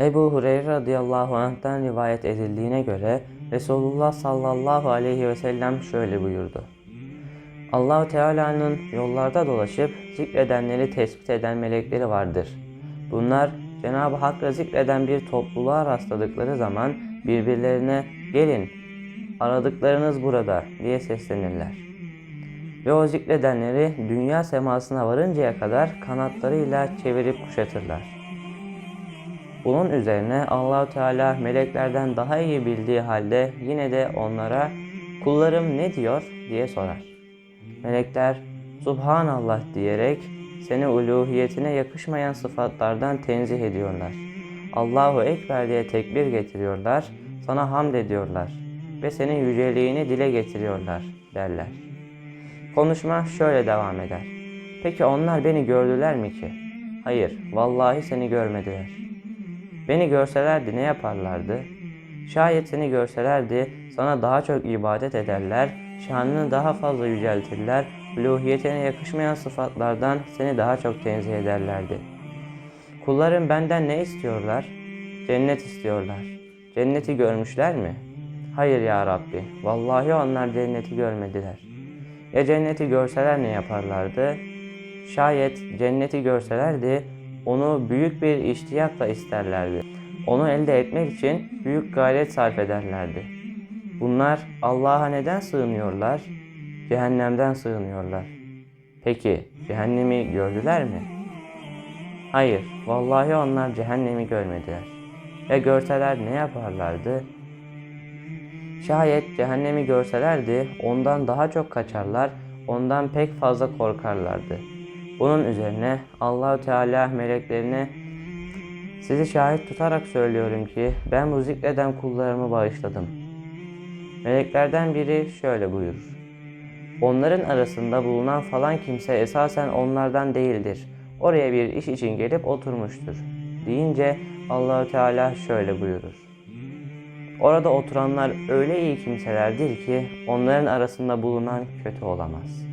Ebu Hureyre radıyallahu anh'tan rivayet edildiğine göre Resulullah sallallahu aleyhi ve sellem şöyle buyurdu. Allahu Teala'nın yollarda dolaşıp zikredenleri tespit eden melekleri vardır. Bunlar Cenab-ı Hakk'la zikreden bir topluluğa rastladıkları zaman birbirlerine gelin aradıklarınız burada diye seslenirler. Ve o zikredenleri dünya semasına varıncaya kadar kanatlarıyla çevirip kuşatırlar. Bunun üzerine Allahu Teala meleklerden daha iyi bildiği halde yine de onlara kullarım ne diyor diye sorar. Melekler Subhanallah diyerek seni uluhiyetine yakışmayan sıfatlardan tenzih ediyorlar. Allahu Ekber diye tekbir getiriyorlar, sana hamd ediyorlar ve senin yüceliğini dile getiriyorlar derler. Konuşma şöyle devam eder. Peki onlar beni gördüler mi ki? Hayır, vallahi seni görmediler. Beni görselerdi ne yaparlardı? Şayet seni görselerdi sana daha çok ibadet ederler, şanını daha fazla yüceltirler, uluhiyetine yakışmayan sıfatlardan seni daha çok tenzih ederlerdi. Kullarım benden ne istiyorlar? Cennet istiyorlar. Cenneti görmüşler mi? Hayır ya Rabbi, vallahi onlar cenneti görmediler. Ya cenneti görseler ne yaparlardı? Şayet cenneti görselerdi, onu büyük bir iştiyakla isterlerdi. Onu elde etmek için büyük gayret sarf ederlerdi. Bunlar Allah'a neden sığınıyorlar? Cehennemden sığınıyorlar. Peki cehennemi gördüler mi? Hayır, vallahi onlar cehennemi görmediler. Ve görseler ne yaparlardı? Şayet cehennemi görselerdi ondan daha çok kaçarlar, ondan pek fazla korkarlardı. Bunun üzerine Allahu Teala meleklerine sizi şahit tutarak söylüyorum ki ben bu zikreden kullarımı bağışladım. Meleklerden biri şöyle buyurur. Onların arasında bulunan falan kimse esasen onlardan değildir. Oraya bir iş için gelip oturmuştur. Deyince Allahu Teala şöyle buyurur. Orada oturanlar öyle iyi kimselerdir ki onların arasında bulunan kötü olamaz.''